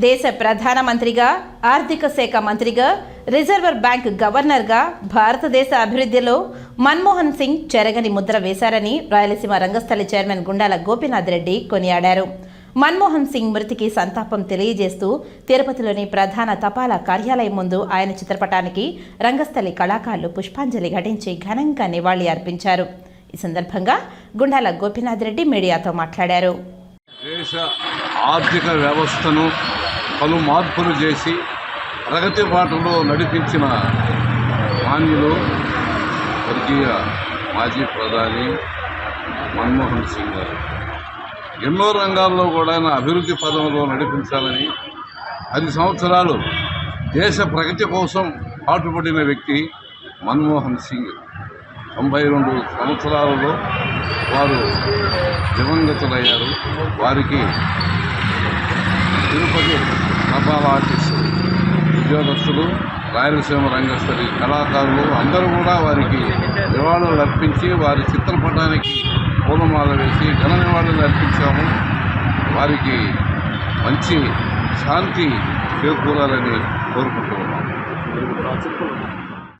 దేశ ప్రధానమంత్రిగా ఆర్థిక శాఖ మంత్రిగా రిజర్వ్ బ్యాంక్ గవర్నర్గా భారతదేశ అభివృద్ధిలో మన్మోహన్ సింగ్ చెరగని ముద్ర వేశారని రాయలసీమ రంగస్థలి చైర్మన్ గుండాల గోపీనాథ్ రెడ్డి కొనియాడారు. మన్మోహన్ సింగ్ మృతికి సంతాపం తెలియజేస్తూ తిరుపతిలోని ప్రధాన తపాలా కార్యాలయం ముందు ఆయన చిత్రపటానికి రంగస్థలి కళాకారులు పుష్పాంజలి ఘటించి ఘనంగా నివాళి అర్పించారు. ఈ సందర్భంగా గుండాల గోపీనాథ్ రెడ్డి మీడియాతో మాట్లాడారు. దేశ ఆర్థిక వ్యవస్థను పలు మార్పులు చేసి ప్రగతి బాటలో నడిపించిన హామీలు స్వర్గీయ మాజీ ప్రధాని మన్మోహన్ సింగ్ గారు. ఎన్నో రంగాల్లో కూడా ఆయన అభివృద్ధి పదంలో నడిపించాలని పది సంవత్సరాలు దేశ ప్రగతి కోసం పాటుపడిన వ్యక్తి మన్మోహన్ సింగ్. తొంభై రెండు సంవత్సరాలలో వారు దివంగతులయ్యారు. వారికి తిరుపతి తపాలా ఆఫీసు ఉద్యోగస్తులు రాయలసీమ రంగస్థలి కళాకారులు అందరూ కూడా వారికి నివాళులు అర్పించి వారి చిత్రపటానికి పూలమాల వేసి ఘన నివాళులు అర్పించాము. వారికి మంచి శాంతి చేకూరాలని కోరుకుంటున్నాము.